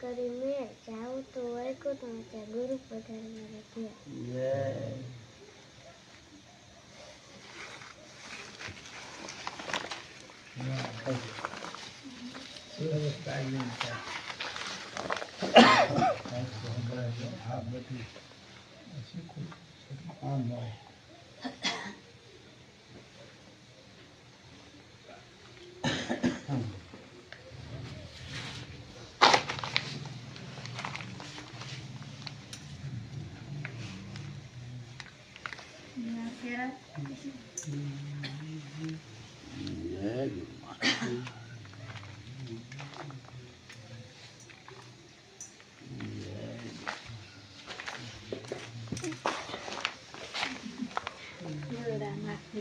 કરી મેં જાવું તો વૈકુંઠમાં ત્યાં ગુરુ પધારનારા થયા જય જય ગુરુ મહારાજ.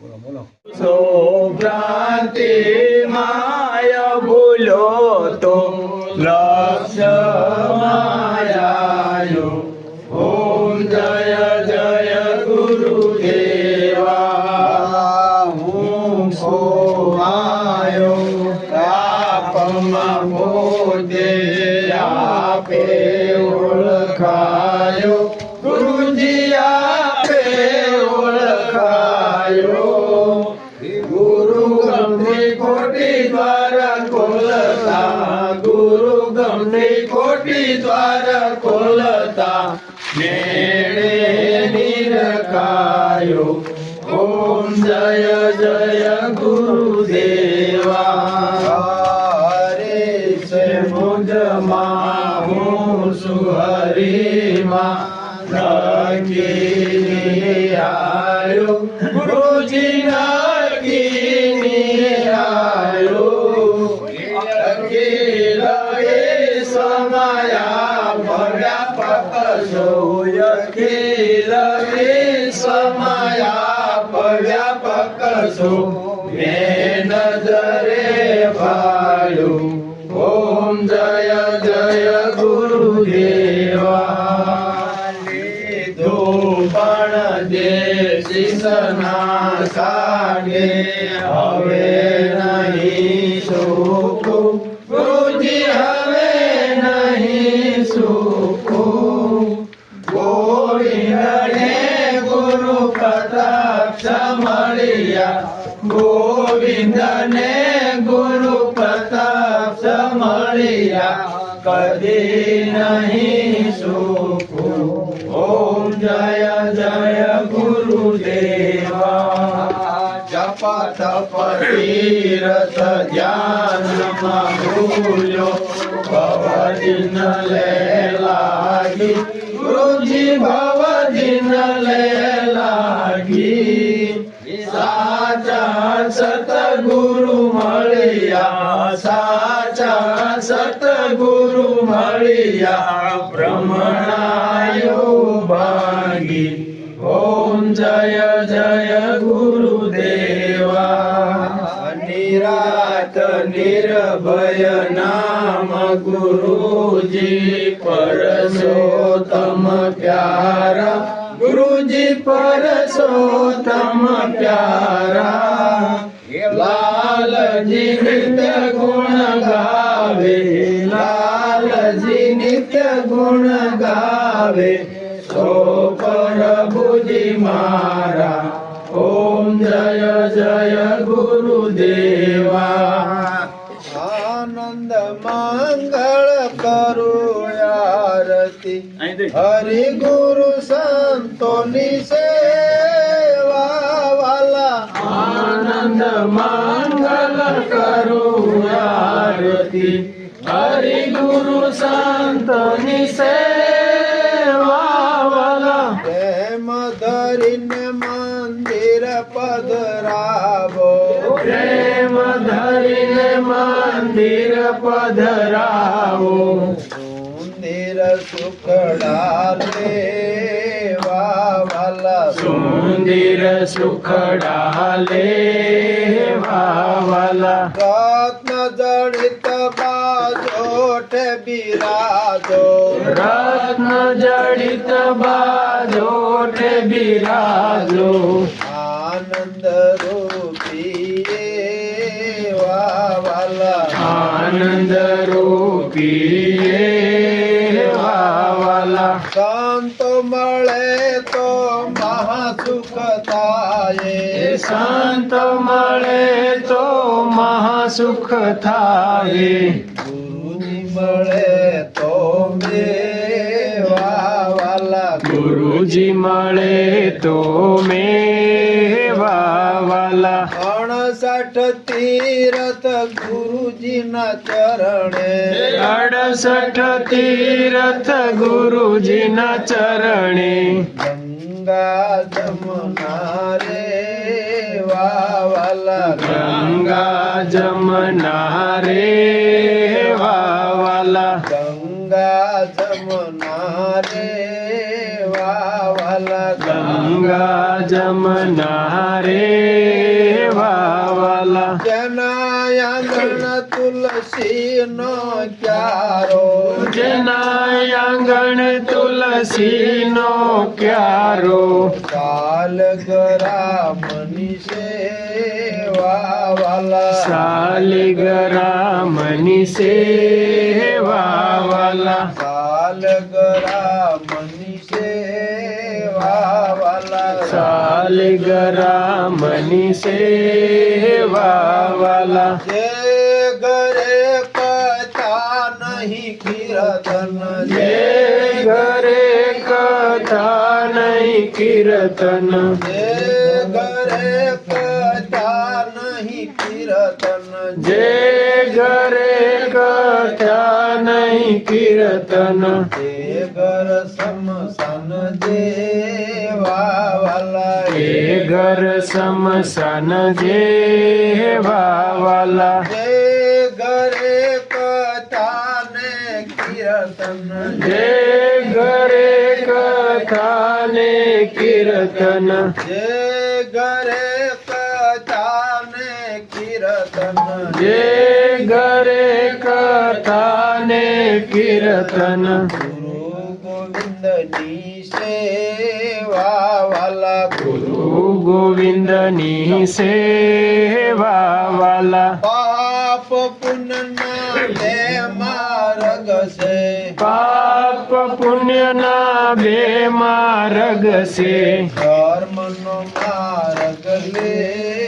બોલો બોલો. સોભ્રાંતિ માય ભૂલો તો લક્ષ માયાયો ઓમ જય જય ગુરુદેવા. હું ખોવાયો તાપમાં પોતે ગમને ખોટી દ્વારા ખોલતા, ગુરુ ગમની ખોટી દ્વારા ખોલતા, મેળે નિરકાયો ઓમ જય જય ગુરુદેવા. હરે છે મુજમાં, હું સુહરીમાં. નકી આયો. ગુરુજી સમયા ભર્યા પકશો અખિલ સમયા ભર્યા પકશો મેં નજરે ભાળ્યું ઓમ જય જય ગુરુદેવા. લીધો દે શિષના કાઢે હવે નહીં સુખું મળ્યા. ગોવિંદને ગુરુ પ્રતાપ મળ્યા. કદી નહીં સુખ. ઓમ જય જય ગુરુદેવા. તીરથ ધ્યાનમાં ભૂલ્યો ભવદિન લે લાગી ગુરુજી ભવદિન લે લાગી સાચા સતગુરુ મળ્યા સાચા સતગુરુ મળ્યા બ્રહ્મણાયો ભાગી ઓમ જય નિર્ભય નામ ગુરુજી પરસોતમ પ્યારા. ગુરુજી પરસોતમ પ્યારા. લાલજી નિત્ય ગુણ ગાવે, લાલજી નિત્ય ગુણ ગાવે. સો પ્રભુજી મારા, ઓમ જય જય ગુરુદેવા. આરતી હરિ ગુરુ સંતોની સેવા વાલા આનંદ મંગલ કરું આરતી. હરિ ગુરુ સંતોની સેવા વાલા પ્રેમ ધરીને મંદિર પધરાવો. પ્રેમ ધરીને મંદિર પધરાવો. સુખડા લેવા વાલા સુંદર સુખડા લેવા વાલા રત્ન જડિત બાજોટ બિરાજો રત્ન જડિત બાજોટ બિરાજો આનંદ રૂપીએ વાલા આનંદ રૂપીએ સંત મળે તો મહાસુખ થાય. ગુરુજી મળે તો મેવા ગુરુજી મળે તો મેવા અડસઠ તીરથ ગુરુજીના ચરણે. અડસઠ તીરથ ગુરુજીના ચરણે. ગંગા જમના રે વાલા ગંગા જમના રે વાલા ગંગા જમના રે વાલા ગંગા જમના રે વાલા જેના આંગણ તુલસી નો ક્યારો જેના આંગણ તુલસી નો ક્યારો કાલ ગરા મની સેવા વાલા સાલિગરા મની સેવા વાલા કાલ ગરા મની સેવા વાલા સાલિગરા મની સેવા વાલા જે ઘરે કથા નહીં કીર્તન જે ઘરે કથા નહીં કીર્તન જે કથા નહીં કીર્તન. તે ઘર સમસન દેવા વાલા એ ઘર સમસન જેવા વાલા જે ઘરે કથા ને કીર્તન. જે ઘરે કથા ને કીર્તન. જે ઘરે કથા ને કીર્તન. જે ઘરે કથા ને કીર્તન ગુરુ ગોવિંદની સેવા વાલા ગુરુ ગોવિંદની સેવા વાલા પાપ પુણ્યના બે માર્ગ છે પાપ પુણ્યના બે માર્ગ છે ધર્મનો માર્ગ લેવો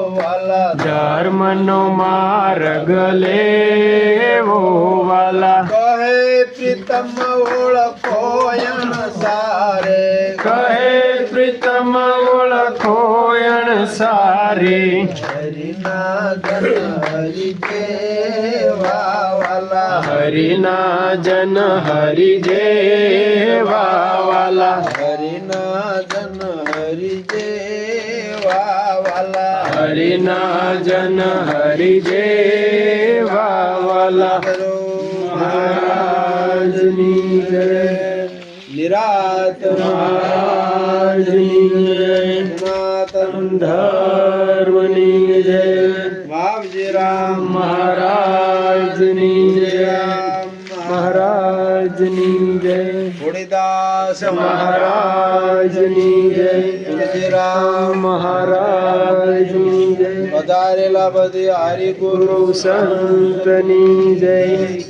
વાલા. ધર્મનો માર્ગ લેવો વાલા. કહે પ્રીતમ ઓળખો એણ સારે. કહે પ્રીતમ ઓળખો એણ સારી. હરિના જન હરિ દેવા વાલા. હરિના જન હરિ જેવા વાલા. હરિના જન હરિ જેવા વાલા મહારાજની જય નિરાત મહારાજની જય સનાતન ધર્મની જય વાવજી રામ મહારાજની જય મહારાજની જય હોળીદાસ મહારાજની જય રામ મહારાજની જય વધારેલા બધી હરિ ગુરુ સંતની જય.